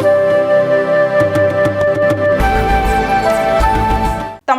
Thank you.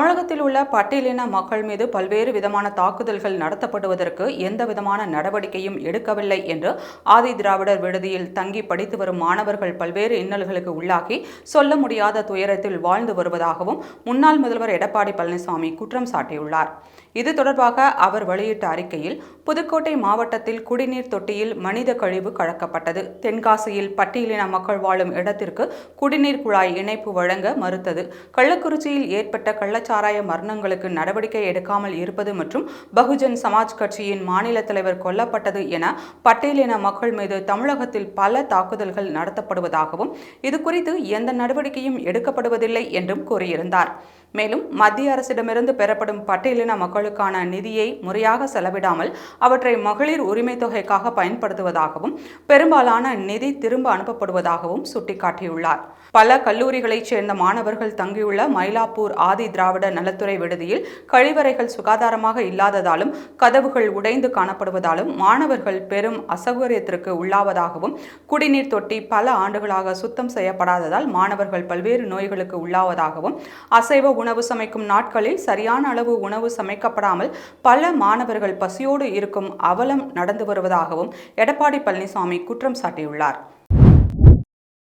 தமிழகத்தில் உள்ள பட்டியலின மக்கள் மீது பல்வேறு விதமான தாக்குதல்கள் நடத்தப்படுவதற்கு எந்த விதமான நடவடிக்கையும் எடுக்கவில்லை என்று ஆதி திராவிடர் விடுதியில் தங்கி படித்து வரும் மாணவர்கள் பல்வேறு இன்னல்களுக்கு உள்ளாகி சொல்ல முடியாத துயரத்தில் வாழ்ந்து வருவதாகவும் முன்னாள் முதல்வர் எடப்பாடி பழனிசாமி குற்றம் சாட்டியுள்ளார். இது தொடர்பாக அவர் வெளியிட்ட அறிக்கையில் புதுக்கோட்டை மாவட்டத்தில் குடிநீர் தொட்டியில் மனித கழிவு கலக்கப்பட்டது. தென்காசியில் பட்டியலின மக்கள் வாழும் இடத்திற்கு குடிநீர் குழாய் இணைப்பு வழங்க மறுத்தது. கள்ளக்குறிச்சியில் ஏற்பட்ட சாராய மரணங்களுக்கு நடவடிக்கை எடுக்காமல் இருப்பது மற்றும் பகுஜன் சமாஜ் கட்சியின் மாநில தலைவர் கொல்லப்பட்டது என பட்டியலின மக்கள் மீது தமிழகத்தில் பல தாக்குதல்கள் நடத்தப்படுவதாகவும் இது குறித்து எந்த நடவடிக்கையும் எடுக்கப்படுவதில்லை என்றும் கூறியிருந்தார். மேலும் மத்திய அரசிடமிருந்து பெறப்படும் பட்டியலின மக்களுக்கான நிதியை முறையாக செலவிடாமல் அவற்றை மகளிர் உரிமை தொகைக்காக பயன்படுத்துவதாகவும் பெரும்பாலான நிதி திரும்ப அனுப்பப்படுவதாகவும் சுட்டிக்காட்டியுள்ளார். பல கல்லூரிகளைச் சேர்ந்த மாணவர்கள் தங்கியுள்ள மயிலாப்பூர் ஆதி திராவிட நலத்துறை விடுதியில் கழிவறைகள் சுகாதாரமாக இல்லாததாலும் கதவுகள் உடைந்து காணப்படுவதாலும் மாணவர்கள் பெரும் அசௌகரியத்திற்கு உள்ளாவதாகவும் குடிநீர் தொட்டி பல ஆண்டுகளாக சுத்தம் செய்யப்படாததால் மாணவர்கள் பல்வேறு நோய்களுக்கு உள்ளாவதாகவும் அசைவ உணவு சமைக்கும் நாட்களில் சரியான அளவு உணவு சமைக்கப்படாமல் பல மாணவர்கள் பசியோடு இருக்கும் அவலம் நடந்து வருவதாகவும் எடப்பாடி பழனிசாமி குற்றம் சாட்டியுள்ளார்.